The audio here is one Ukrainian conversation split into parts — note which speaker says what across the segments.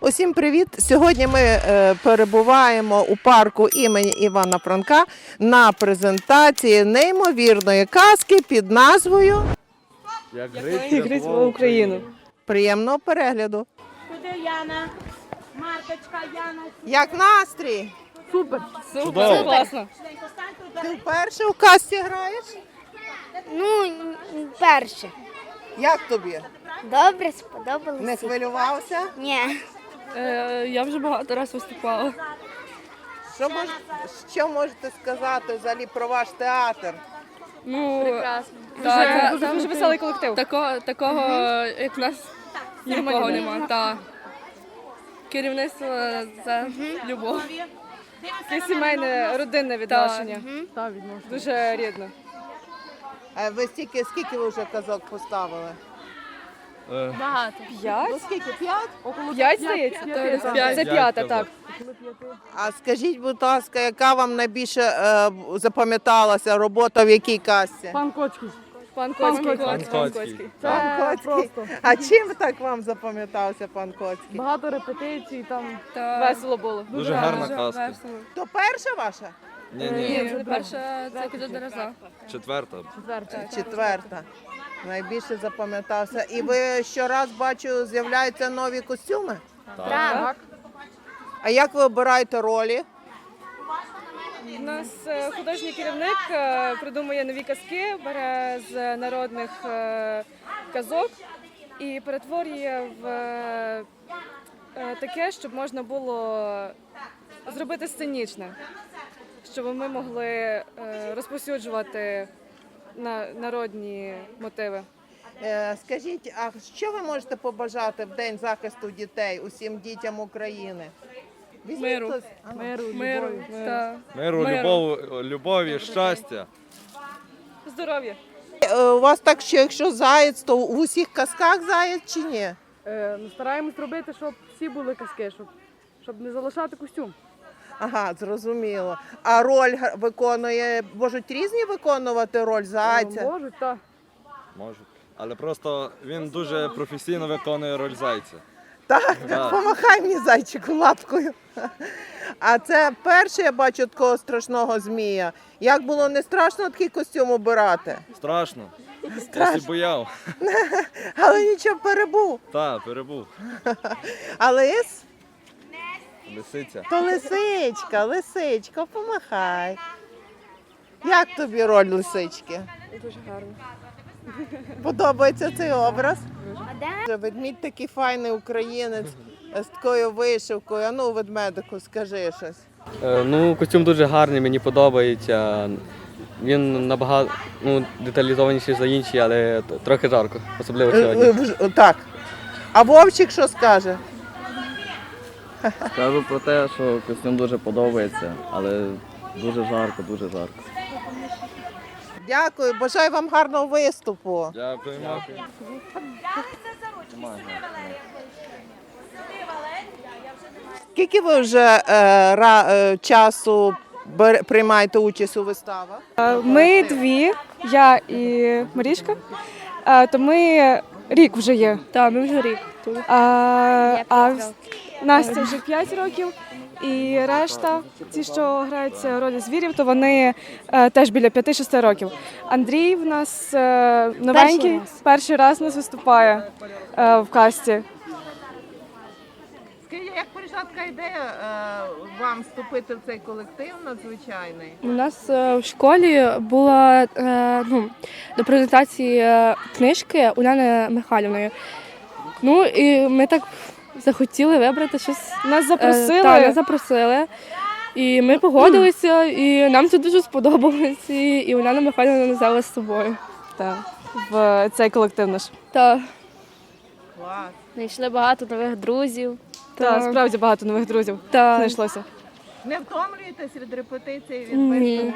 Speaker 1: Усім привіт! Сьогодні ми е, перебуваємо у парку імені Івана Франка на презентації неймовірної казки під назвою
Speaker 2: Як
Speaker 3: Гриць в Україну.
Speaker 1: Приємного перегляду.
Speaker 4: Куди Яна? Маркочка, Яна.
Speaker 1: Як настрій?
Speaker 3: Супер. Класно.
Speaker 4: Тут.
Speaker 1: Ти вперше у казці граєш?
Speaker 5: Ну, перше.
Speaker 1: Як тобі?
Speaker 5: Добре, сподобалося.
Speaker 1: Не хвилювався?
Speaker 5: Ні.
Speaker 3: Е, я вже багато разів виступала.
Speaker 1: Що, мож... що можете сказати взагалі про ваш театр?
Speaker 3: Ну,
Speaker 5: Прекрасно.
Speaker 3: та,
Speaker 6: Дуже, дуже веселий колектив.
Speaker 3: Такого, такого як в нас нікого нема. Та. Керівництво за любов.
Speaker 6: Таке сімейне родинне відношення. Дуже рідно.
Speaker 1: Е, Ви стільки, скільки ви вже казок поставили?
Speaker 3: Багато.
Speaker 1: Ну
Speaker 6: П'ять?
Speaker 1: скільки? П'ять?
Speaker 6: П'ять, здається?
Speaker 3: П'ять.
Speaker 6: Це
Speaker 3: П'ять.
Speaker 6: п'ята, так.
Speaker 1: А скажіть, будь ласка, яка вам найбільше е, запам'яталася робота в якій касці?
Speaker 6: Пан Коцький.
Speaker 2: Пан
Speaker 6: Пан
Speaker 2: Коцький.
Speaker 6: Коцький.
Speaker 1: Пан Коцький.
Speaker 6: просто
Speaker 1: А чим так вам запам'ятався пан Коцький?
Speaker 6: багато репетицій, там
Speaker 3: Та-
Speaker 6: весело було.
Speaker 2: Дуже гарна
Speaker 3: Дуже
Speaker 2: казка.
Speaker 3: весело.
Speaker 1: То перша ваша?
Speaker 2: Ні,
Speaker 3: Ні, перша це куди дороза.
Speaker 2: Четверта.
Speaker 1: Четверта. Найбільше запам'ятався. І ви щораз бачу, з'являються нові костюми.
Speaker 5: Так.
Speaker 1: А як ви обираєте ролі?
Speaker 6: У нас е, художній керівник е, придумує нові казки, бере з народних е, казок і перетворює в е, е, таке, щоб можна було зробити сценічне, щоб ми могли е, розповсюджувати на народні мотиви.
Speaker 1: Е, Скажіть, а що ви можете побажати в День захисту дітей усім дітям України? Візьміть
Speaker 3: Миру.
Speaker 1: хтось. А.
Speaker 6: Миру,
Speaker 3: Миру.
Speaker 6: любові.
Speaker 3: Та.
Speaker 2: Миру,
Speaker 3: Миру.
Speaker 2: любов, любові, щастя.
Speaker 6: Здоров'я.
Speaker 1: Е, У вас так, що якщо заєць, то в усіх казках заєць чи ні?
Speaker 7: Е, ну, стараємось робити, щоб всі були казки, щоб, щоб не залишати костюм.
Speaker 1: Ага, зрозуміло. А роль г- виконує, можуть різні виконувати роль
Speaker 7: Е,
Speaker 1: зайця?
Speaker 7: Можуть, так.
Speaker 2: Можуть. Але просто він дуже професійно виконує роль зайця.
Speaker 1: Так,
Speaker 2: Так.
Speaker 1: помахай мені зайчику лапкою. А це перше я бачу такого страшного змія. Як було не страшно такий костюм обирати?
Speaker 2: Страшно. Я сі бояв.
Speaker 1: Але нічого перебув.
Speaker 2: Так, перебув.
Speaker 1: А лис?
Speaker 2: Лисиця.
Speaker 1: То лисичка, лисичка, помахай. Як тобі роль лисички?
Speaker 6: Дуже гарно.
Speaker 1: Подобається цей образ? Ведмідь такий файний українець з такою вишивкою. А ну, ведмедику, скажи щось.
Speaker 8: Е, Ну, костюм дуже гарний, мені подобається. Він набагато ну, деталізованіший за інші, але трохи жарко, особливо
Speaker 1: Е,
Speaker 8: сьогодні.
Speaker 1: е, Так. А Вовчик що скаже?
Speaker 9: Скажу про те, що костюм дуже подобається, але дуже жарко, дуже жарко.
Speaker 1: Дякую, бажаю вам гарного виступу.
Speaker 4: Маю.
Speaker 1: Скільки ви вже е, ра, е, часу бер- приймаєте участь у виставах?
Speaker 6: Е, Ми дві, я і Марішка. Е, То ми рік вже є.
Speaker 3: Так, ми вже рік тут.
Speaker 6: А, а Настя вже 5 років. І решта, ті, що граються ролі звірів, то вони е, теж біля 5-6 років. Андрій в нас е, новенький, перший раз. у нас виступає е, в касті.
Speaker 1: Скажіть, як прийшла така ідея е, вам вступити в цей колектив надзвичайний?
Speaker 10: У нас е, в школі була е, ну, до презентації е, книжки Уляни Михайлівної. Ну і ми так захотіли вибрати щось.
Speaker 6: Нас
Speaker 10: Е,
Speaker 6: запросили.
Speaker 10: та, нас запросили. І ми погодилися, і нам це дуже сподобалось. І, і Уляна Михайлівна нас взяла з собою.
Speaker 6: та, в цей колектив наш.
Speaker 10: Та,
Speaker 1: Клас.
Speaker 10: знайшли багато нових друзів.
Speaker 6: Та, справді багато нових друзів
Speaker 10: та,
Speaker 6: знайшлося.
Speaker 1: Не втомлюєтесь від репетиції від
Speaker 10: Ні.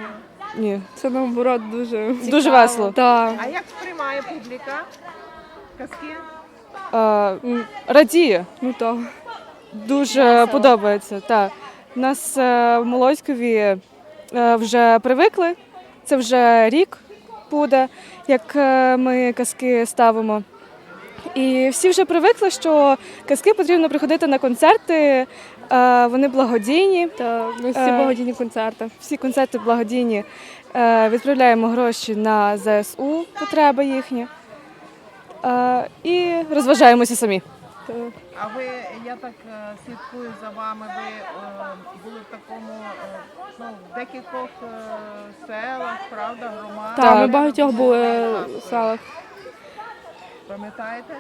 Speaker 6: Ні.
Speaker 10: це наоборот дуже.
Speaker 6: Дуже весело.
Speaker 10: Та.
Speaker 1: А як сприймає публіка? Казки?
Speaker 6: Е, радіє.
Speaker 10: Ну так.
Speaker 6: Дуже подобається. Так. Нас е, в Молоськові е, вже привикли. Це вже рік буде, як ми казки ставимо. І всі вже привикли, що казки потрібно приходити на концерти, вони благодійні.
Speaker 10: Та ми всі благодійні концерти.
Speaker 6: Всі концерти благодійні. Відправляємо гроші на ЗСУ, потреби їхні. Е, І розважаємося самі.
Speaker 1: А ви, я так е, слідкую за вами, ви е, були в такому, е, ну, в декількох е, селах, правда, громадах?
Speaker 10: Так, ми в багатьох були в селах.
Speaker 1: Пам'ятаєте?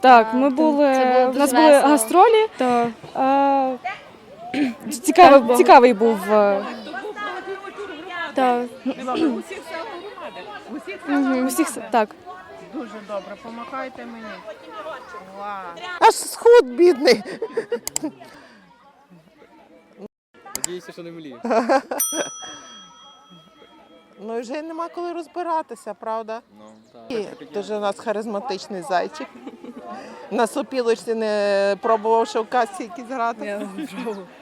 Speaker 6: Так, ми були,
Speaker 5: Це було
Speaker 6: в нас були
Speaker 5: весело.
Speaker 6: гастролі.
Speaker 10: Та
Speaker 6: Е, Цікавий, цікавий був. е,
Speaker 10: та
Speaker 1: Усіх
Speaker 6: так.
Speaker 1: Дуже добре, помахайте мені. Вау. Аж схуд бідний.
Speaker 8: Надіюся, що не мліє.
Speaker 1: Ну і вже нема коли розбиратися, правда?
Speaker 2: Ну,
Speaker 1: так. дуже у нас харизматичний зайчик. На сопілочці не пробував ще в касі якісь грати?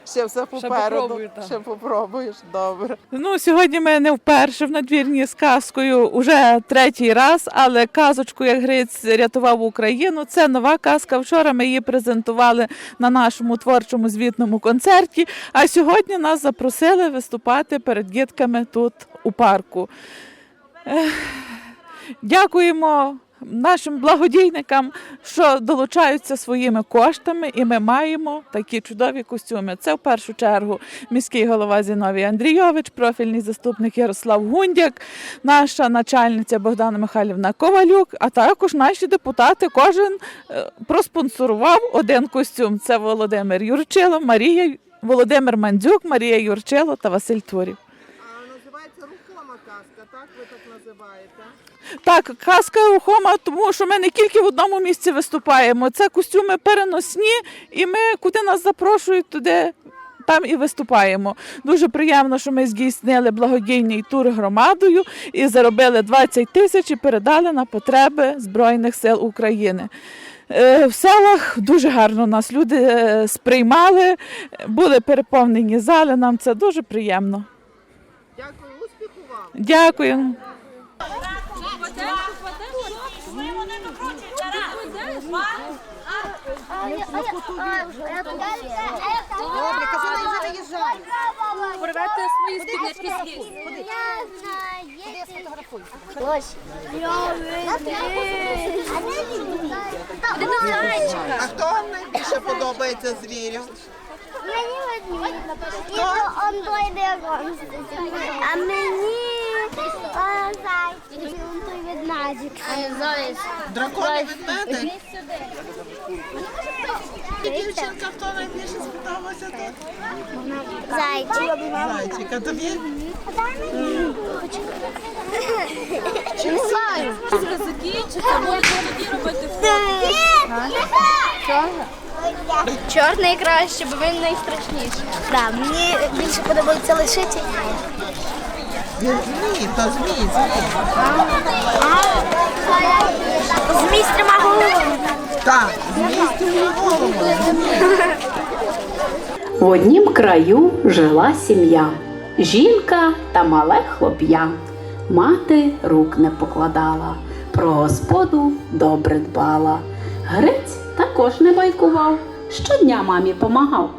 Speaker 1: Ще все попереду.
Speaker 3: попробую, так.
Speaker 1: Ще попробуєш, добре.
Speaker 11: Ну, сьогодні ми не вперше в надвірні з казкою, уже третій раз, але казочку, як Гриць рятував Україну, це нова казка. Вчора ми її презентували на нашому творчому звітному концерті. А сьогодні нас запросили виступати перед дітками тут у парку. Ех, Дякуємо нашим благодійникам, що долучаються своїми коштами, і ми маємо такі чудові костюми. Це в першу чергу міський голова Зіновій Андрійович, профільний заступник Ярослав Гундяк, наша начальниця Богдана Михайлівна Ковалюк, а також наші депутати. Кожен е, проспонсорував один костюм. Це Володимир Юрчило, Марія Володимир Мандзюк, Марія Юрчило та Василь Турів.
Speaker 1: А називається рухома казка, так ви так називаєте?
Speaker 11: Так, казка рухома, тому що ми не тільки в одному місці виступаємо. Це костюми переносні, і ми куди нас запрошують, туди там і виступаємо. Дуже приємно, що ми здійснили благодійний тур громадою і заробили 20 тисяч і передали на потреби Збройних сил України. Е, В селах дуже гарно нас люди е, сприймали, були переповнені зали. Нам це дуже приємно.
Speaker 1: Дякую, успіху вам.
Speaker 11: Дякую.
Speaker 1: Добре, кажу, вже виїжджаю.
Speaker 5: Порвати свої спіднички свій. Ось.
Speaker 1: А хто вам найбільше подобається звірів?
Speaker 5: Мені ведмідь. І он той дракон. А мені зайчик. Той ведмедик. Заяць.
Speaker 1: Дракони ведмеди? Дівчинка, хто найбільше сподобався тут?
Speaker 5: Зайчик.
Speaker 1: Зайчик, а тобі?
Speaker 5: Не знаю. Чорний краще, бо він найстрашніший. Так, мені більше подобається лишити.
Speaker 1: Змій, то змій, змій.
Speaker 5: Змій з трьома головами.
Speaker 1: Так, змій з трьома головами.
Speaker 12: В однім краю жила сім'я, жінка та мале хлоп'я. Мати рук не покладала, про господу добре дбала. Грець також не байкував, щодня мамі помагав.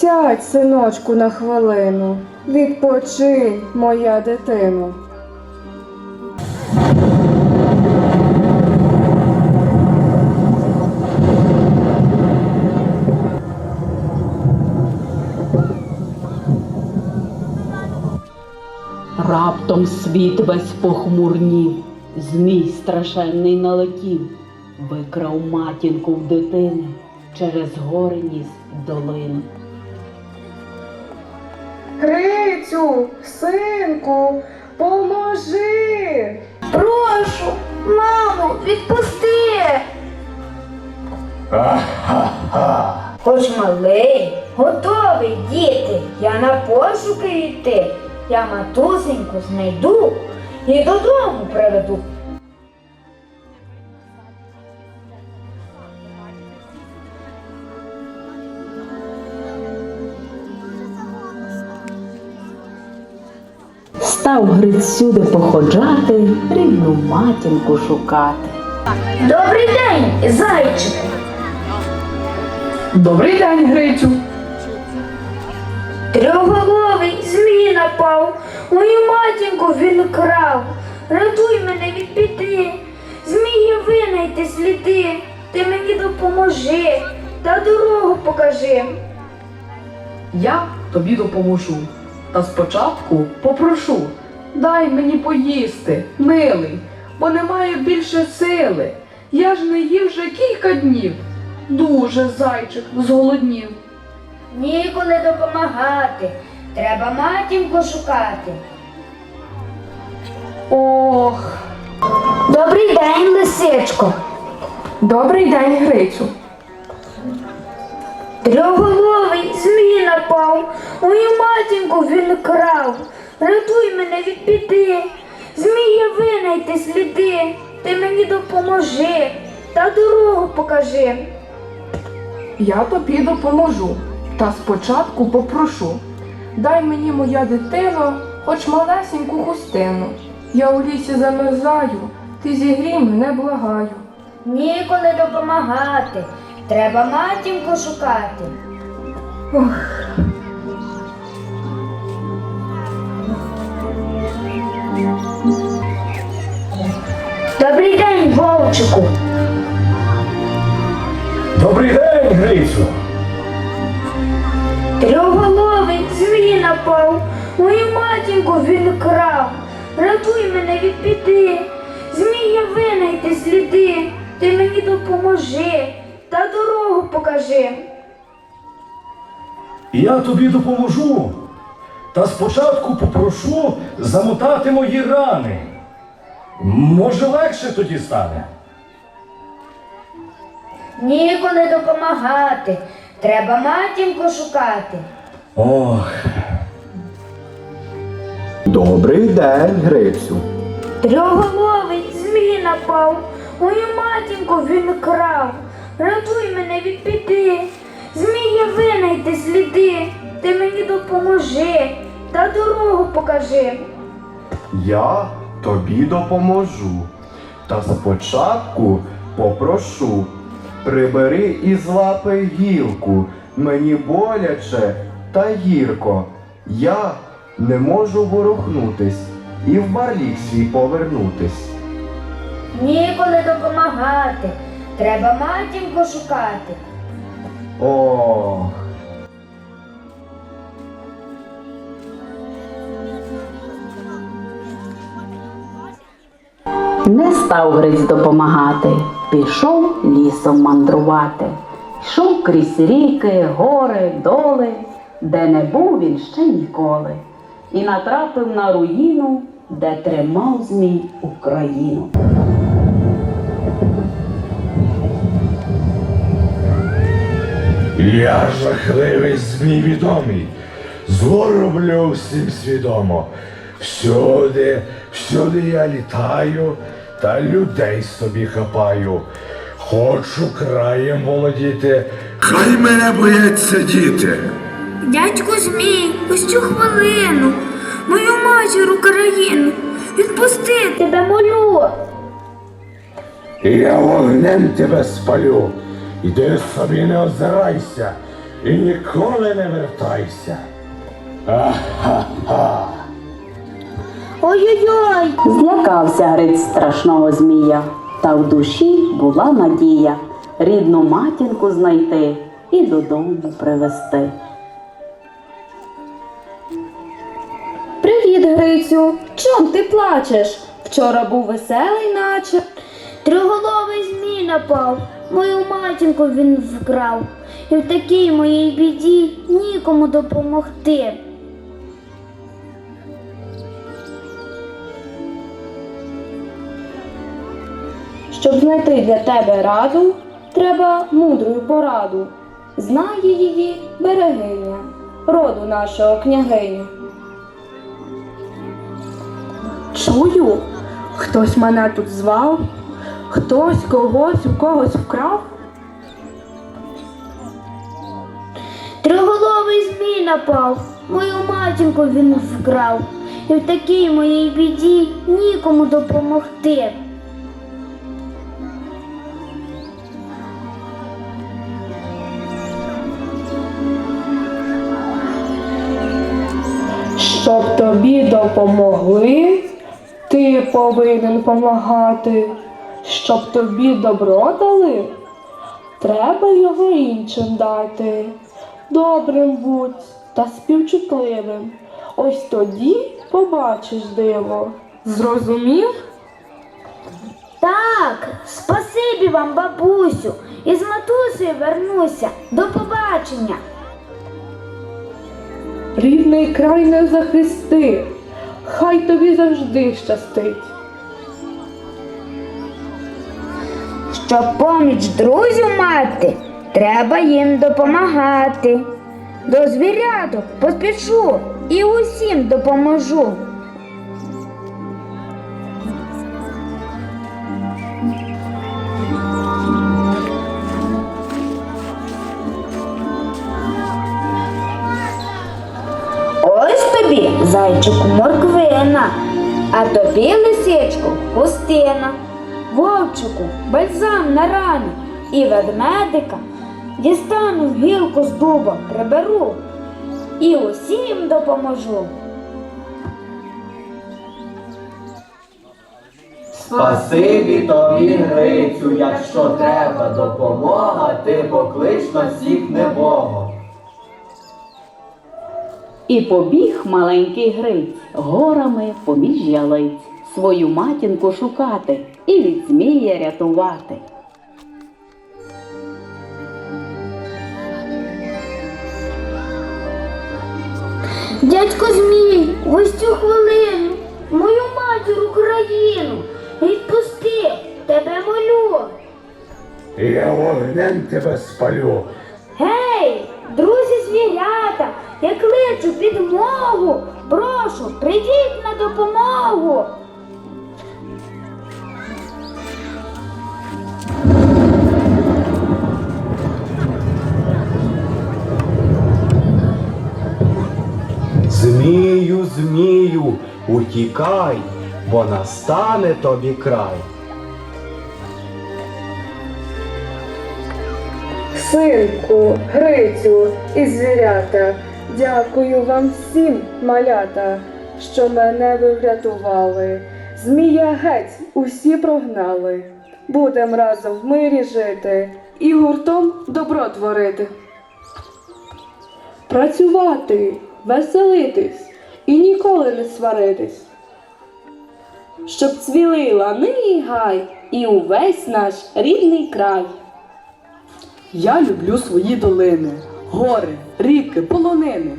Speaker 10: Сядь, синочку, на хвилину. Відпочинь, моя дитино.
Speaker 12: Раптом світ весь похмурнів, змій страшенний налетів, викрав матінку в дитини, через гори ніс долину.
Speaker 10: Крицю, синку, поможи.
Speaker 5: Прошу, мамо, відпусти. Хоч малий, готовий, діти. Я на пошуки йти. Я матусеньку знайду і додому приведу.
Speaker 12: Став Гриць всюди походжати, рідну матінку шукати.
Speaker 5: Добрий день, зайчику.
Speaker 7: Добрий день, Грицю.
Speaker 5: Трьохголовий змій напав, мою матінку він крав. Рятуй мене від біди, змії винайти сліди, ти мені допоможи та дорогу покажи.
Speaker 7: Я тобі допоможу. Та спочатку попрошу, дай мені поїсти, милий, бо не маю більше сили. Я ж не їв вже кілька днів. Дуже зайчик зголоднів.
Speaker 5: Ніколи допомагати, треба матінку шукати.
Speaker 7: Ох,
Speaker 5: Добрий день, лисичко.
Speaker 7: добрий день, Грицю.
Speaker 5: Трьохголовий змій напав, мою матінку він крав. Рятуй мене від біди, змія винайти сліди, ти мені допоможи та дорогу покажи.
Speaker 7: Я тобі допоможу. Та спочатку попрошу. Дай мені моя дитино, хоч малесеньку хустину. Я у лісі замерзаю, ти зігрій мене благаю.
Speaker 5: Ніколи допомагати, треба матінку шукати. Добрий день, вовчику.
Speaker 13: Добрий день, Грицю!
Speaker 5: Трьохголовий змій напав, мою матінку він крав. Рятуй мене від біди, змія винайти сліди, ти мені допоможи та дорогу покажи.
Speaker 13: Я тобі допоможу. Та спочатку попрошу замотати мої рани. Може, легше тоді стане.
Speaker 5: Ніколи допомагати, треба матінку шукати.
Speaker 13: Ох. Добрий день, Грицю.
Speaker 5: Трьохголовий змій напав, мою матінку він крав. Рятуй мене від біди, змія винайти сліди, ти мені допоможи та дорогу покажи.
Speaker 13: Я тобі допоможу. Та спочатку попрошу. Прибери із лапи гілку, мені боляче та гірко. Я не можу ворухнутись і в барлік свій повернутись.
Speaker 5: Ніколи допомагати, треба матінку шукати.
Speaker 13: Ох.
Speaker 12: Не став Гриць допомагати, пішов лісом мандрувати. Йшов крізь ріки, гори, доли, де не був він ще ніколи. І натрапив на руїну, де тримав змій Україну.
Speaker 13: Я жахливий змій відомий, зло всім свідомо. Всюди, всюди я літаю та людей собі хапаю. Хочу краєм володіти, хай мене бояться діти.
Speaker 5: Дядьку Змій, ось цю хвилину, мою матір Україну, відпусти тебе молю.
Speaker 13: Я вогнем тебе спалю. Іди собі не озирайся і ніколи не вертайся. Ха-ха-ха.
Speaker 5: Ой-ой-ой.
Speaker 12: Злякався Гриць страшного змія, та в душі була надія рідну матінку знайти і додому привезти.
Speaker 10: Привіт, Грицю! Чом ти плачеш? Вчора був веселий, наче.
Speaker 5: Триголовий змій напав, мою матінку він вкрав. І в такій моїй біді нікому допомогти.
Speaker 10: Щоб знайти для тебе раду, треба мудрую пораду. Знає її берегиня, роду нашого княгиня. Чую, хтось мене тут звав, хтось когось у когось вкрав.
Speaker 5: Триголовий змій напав, мою матінку він вкрав. і в такій моїй біді нікому допомогти.
Speaker 10: Допомогли, ти повинен помагати. Щоб тобі добро дали, треба його іншим дати. Добрим будь та співчутливим. Ось тоді побачиш диво. Зрозумів?
Speaker 5: Так, спасибі вам, бабусю, і з матусею вернуся. До побачення.
Speaker 10: Рідний край не захисти, хай тобі завжди щастить.
Speaker 5: Щоб поміч друзів мати, треба їм допомагати. До звіряток поспішу і усім допоможу. Тобі, зайчику, морквина, а тобі, лисичку, хустина, вовчику, бальзам на рану і ведмедика. Дістану гілку з дуба, приберу і усім допоможу.
Speaker 14: Спасибі тобі, Грицю, якщо треба допомога, ти поклич на всіх небого.
Speaker 12: І побіг маленький Гриць горами поміж ялиць свою матінку шукати і від змія рятувати.
Speaker 5: Дядько Змій, ось цю хвилину, мою матір Україну, відпусти, тебе молю.
Speaker 13: Я вогнем тебе спалю.
Speaker 5: Гей, друзі звірята, я кличу підмогу, прошу, прийдіть на допомогу.
Speaker 14: Змію, змію, утікай, бо настане тобі край.
Speaker 10: Синку, Грицю і звірята, дякую вам всім, малята, що мене ви врятували. Змія геть усі прогнали. Будем разом в мирі жити і гуртом добро творити. Працювати, веселитись і ніколи не сваритись. Щоб цвіли лани і гай і увесь наш рідний край. Я люблю свої долини, гори, ріки, полонини.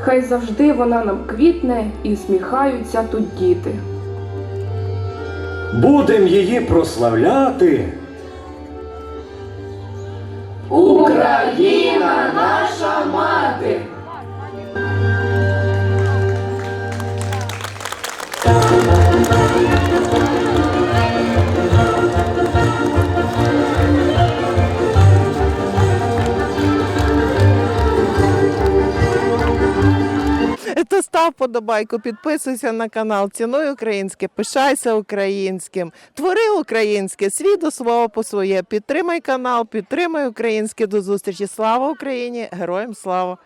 Speaker 10: Хай завжди вона нам квітне і сміхаються тут діти.
Speaker 14: Будем її прославляти.
Speaker 7: Україна наша мати.
Speaker 1: Став подобайку, підписуйся на канал, цінуй українське, пишайся українським, твори українське, свій до свого по своє. Підтримай канал, підтримай українське. До зустрічі. Слава Україні! Героям слава!